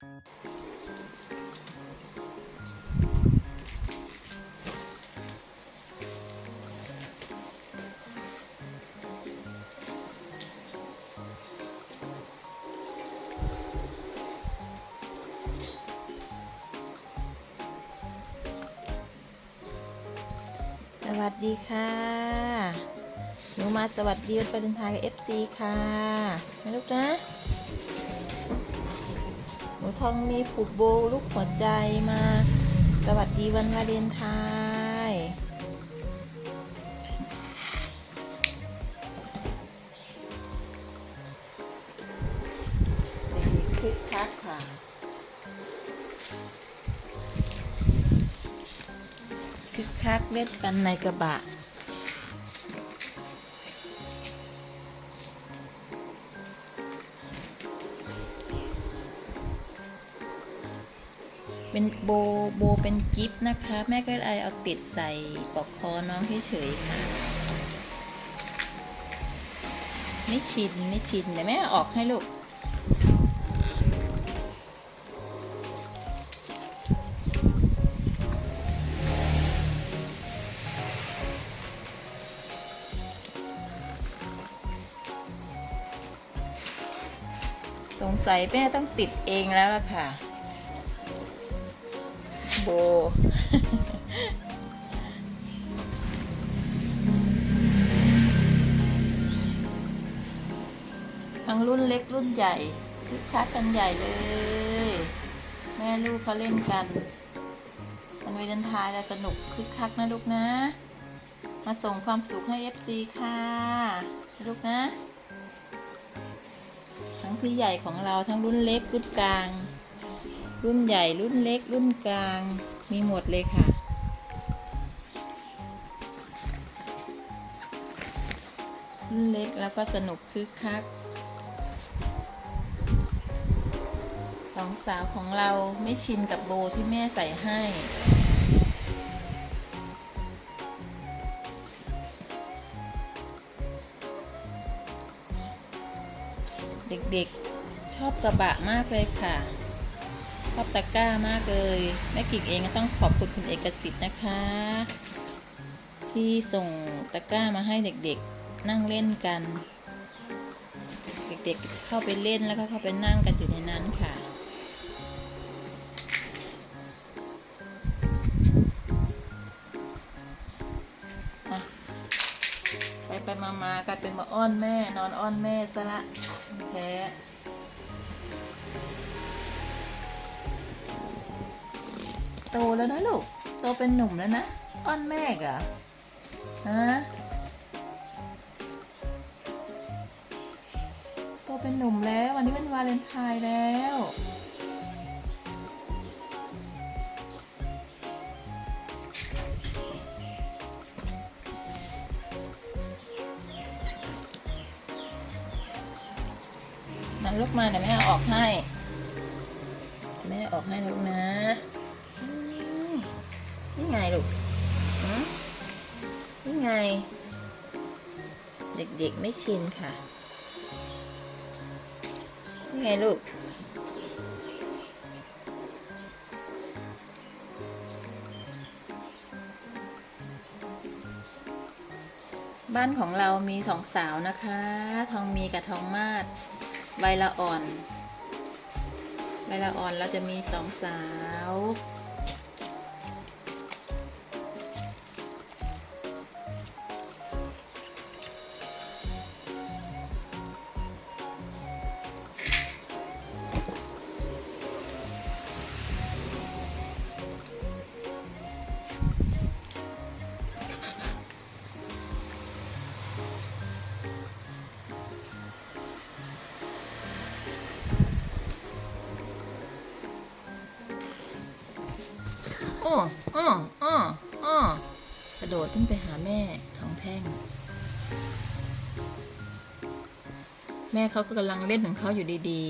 สวัสดีค่ะ หนูมาสวัสดีวันวาเลนไทน์กับ FC ค่ะนะลูกนะ นูทองมีผูกโบลูกหัวใจมา สวัสดีวันวาเลนไทน์เด็กๆคึกคักค่ะคึกคักเล่นกันในกระบะ เป็นโบโบเป็นกิฟต์นะคะ แม่ก็เลยเอาติดใส่ปลอกคอน้องเฉยๆค่ะ ไม่ชินไม่ชินเดี๋ยวแม่ออกให้ลูกสงสัยแม่ต้องติดเองแล้วล่ะค่ะ ทั้งรุ่นเล็กรุ่นใหญ่คึกคักกันใหญ่เลย แม่ลูกเขาเล่นกันมันวาเลนไทน์แล้วสนุกคึกคักนะลูกนะ มาส่งความสุขให้ FC ค่ะ ลูกนะ ทั้งพี่ใหญ่ของเราทั้งรุ่นเล็กรุ่นกลาง รุ่นใหญ่รุ่นเล็ก รุ่นกลางมีหมดเลยค่ะ รุ่นเล็กแล้วก็สนุกคึกคักสองสาวของเราไม่ชินกับโบที่แม่ใส่ให้เด็กๆชอบกระบะมากเลยค่ะ อบตะกร้ามากเลยแม่กิ่งเองก็ต้องขอบคุณคุณเอกสิทธิ์นะคะ ที่ส่งตะกร้ามาให้เด็กๆนั่งเล่นกัน เด็กๆเข้าไปเล่นแล้วก็เข้าไปนั่งกันอยู่ในนั้นค่ะอะไปไปมามากลายเป็นมาอ้อนแม่นอนอ้อนแม่ซะละแพ้ โตแล้วนะลูก โตเป็นหนุ่มแล้วนะ อ้อนแม่กะฮะ โตเป็นหนุ่มแล้ว วันนี้เป็นวาเลนไทน์แล้วมันลูกมาเดี๋ยวแม่ออกให้ แม่ออกให้ลูกนะ นี่ไงลูกหืมนี่ไง เด็กๆไม่ชินค่ะนี่ไงลูกบ้านของเรามีสองสาวนะคะ ทองมีกับทองมาศใบละอ่อน ใบละอ่อนเราจะมีสองสาว อ้ออ้ออ้ออ้อกระโดดขึ้นไปหาแม่ทองแท่ง แม่เขาก็กำลังเล่นของเขาอยู่ดี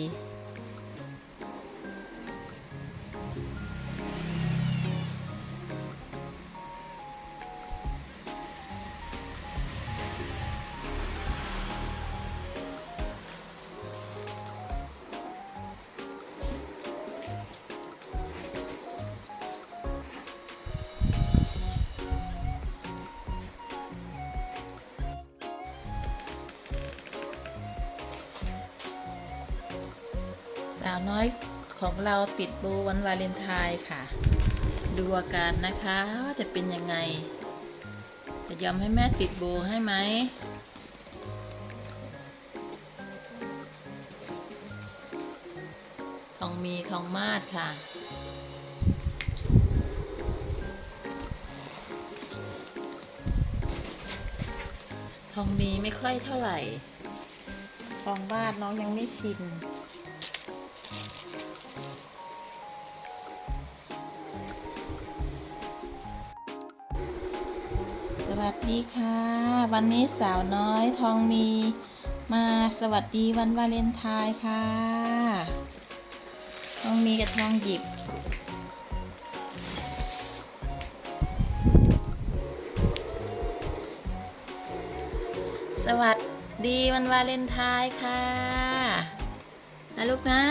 าวน้อยของเราติดโบวันวาเลนไทน์ค่ะ ดูอาการนะคะว่าจะเป็นยังไง จะยอมให้แม่ติดโบให้ไหมทองมีทองมาศค่ะทองมีไม่ค่อยเท่าไหร่ทองบาทน้องยังไม่ชิน วัสดีค่ะ วันนี้สาวน้อยทองมีมาสวัสดีวันวาเลนไทน์ค่ะ ทองมีกับทองหยิบ สวัสดีวันวาเลนไทน์ค่ะนะลูกนะ